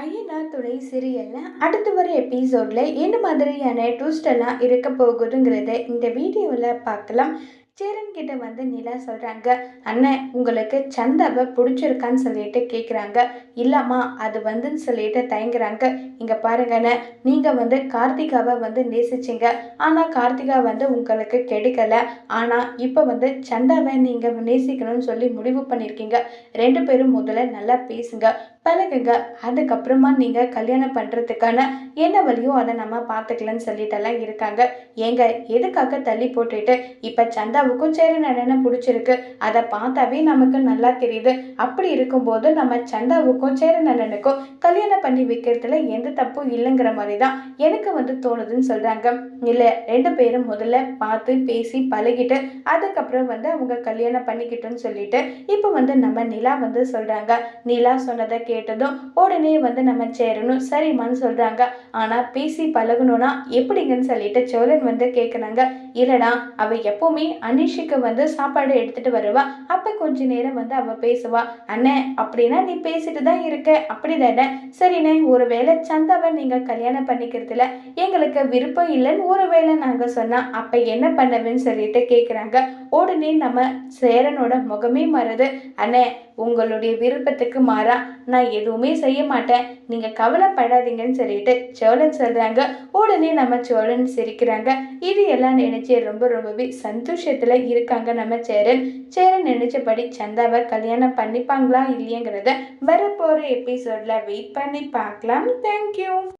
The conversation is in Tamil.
ஐயனார் துணை சீரியலில் அடுத்து வர எபிசோடில் என்ன மாதிரியான ட்விஸ்ட் எல்லாம் இருக்க போகுதுங்கிறத இந்த வீடியோவில் பார்க்கலாம். சேரன் கிட்ட வந்து நிலா சொல்கிறாங்க அண்ணன் உங்களுக்கு சந்தாவை பிடிச்சிருக்கான்னு சொல்லிட்டு கேட்குறாங்க இல்லைம்மா அது வந்துன்னு சொல்லிட்டு தயங்குறாங்க. இங்கே பாருங்கண்ணே நீங்கள் வந்து கார்த்திகாவை வந்து நேசிச்சிங்க. ஆனால் கார்த்திகா வந்து உங்களுக்கு கெடுக்கலை. ஆனால் இப்போ வந்து சந்தாவை நீங்கள் நேசிக்கணும்னு சொல்லி முடிவு பண்ணியிருக்கீங்க ரெண்டு பேரும் முதல்ல நல்லா பேசுங்க. பழகுங்க அதுக்கப்புறமா நீங்கள் கல்யாணம் பண்ணுறதுக்கான என்ன வழியோ அதை நம்ம பார்த்துக்கலன்னு சொல்லிட்டெல்லாம் இருக்காங்க. ஏங்க எதுக்காக தள்ளி போட்டுட்டு இப்போ சந்தாவுக்கும் சேர நடனம் பிடிச்சிருக்கு. அதை பார்த்தாவே நமக்கு நல்லா தெரியுது. அப்படி இருக்கும்போது நம்ம சந்தாவுக்கும் சேர நடனுக்கும் கல்யாணம் பண்ணி வைக்கிறதுல எந்த தப்பும் இல்லைங்கிற மாதிரி தான் எனக்கு வந்து தோணுதுன்னு சொல்கிறாங்க இல்லை ரெண்டு பேரும் முதல்ல பார்த்து பேசி பழகிட்டு அதுக்கப்புறம் வந்து அவங்க கல்யாணம் பண்ணிக்கிட்டோன்னு சொல்லிட்டு இப்போ வந்து நம்ம நிலா வந்து சொல்கிறாங்க நிலா சொன்னதை கேட்டதும் உடனே வந்து நம்ம சேரணும். சரிம்மான்னு சொல்கிறாங்க ஆனால் பேசி பழகணும்னா எப்படிங்கன்னு சொல்லிட்டு சோழன் வந்து கேட்குறாங்க இல்லைடா அவள் எப்போவுமே அனிஷுக்கு வந்து சாப்பாடு எடுத்துகிட்டு வருவா. அப்போ கொஞ்ச நேரம் வந்து அவள் பேசுவா. அண்ணே அப்படின்னா நீ பேசிட்டு தான் இருக்க. அப்படி தானே? சரிண்ணே ஒரு வேளை சந்தாவை நீங்கள் கல்யாணம் பண்ணிக்கிறதுல எங்களுக்கு விருப்பம் இல்லைன்னு ஒரு வேளை நாங்கள் சொன்னால் அப்போ என்ன பண்ணுவேன்னு சொல்லிட்டு கேட்குறாங்க உடனே நம்ம சேரனோட முகமே மாறுது. அண்ணே உங்களுடைய விருப்பத்துக்கு மாறா. நான் எதுவுமே செய்ய மாட்டேன். நீங்கள் கவலைப்படாதீங்கன்னு சொல்லிட்டு சோழன் சொல்கிறாங்க உடனே நம்ம சோழன் சிரிக்கிறாங்க. இது எல்லாம் நினச்சி ரொம்ப ரொம்பவே சந்தோஷத்தில் இருக்காங்க நம்ம சேரன். சேரன் நினைச்சபடி சந்தாவை கல்யாணம் பண்ணிப்பாங்களா இல்லையங்கிறத வரப்போகிற எபிசோடில் வெயிட் பண்ணி பார்க்கலாம். தேங்க்யூ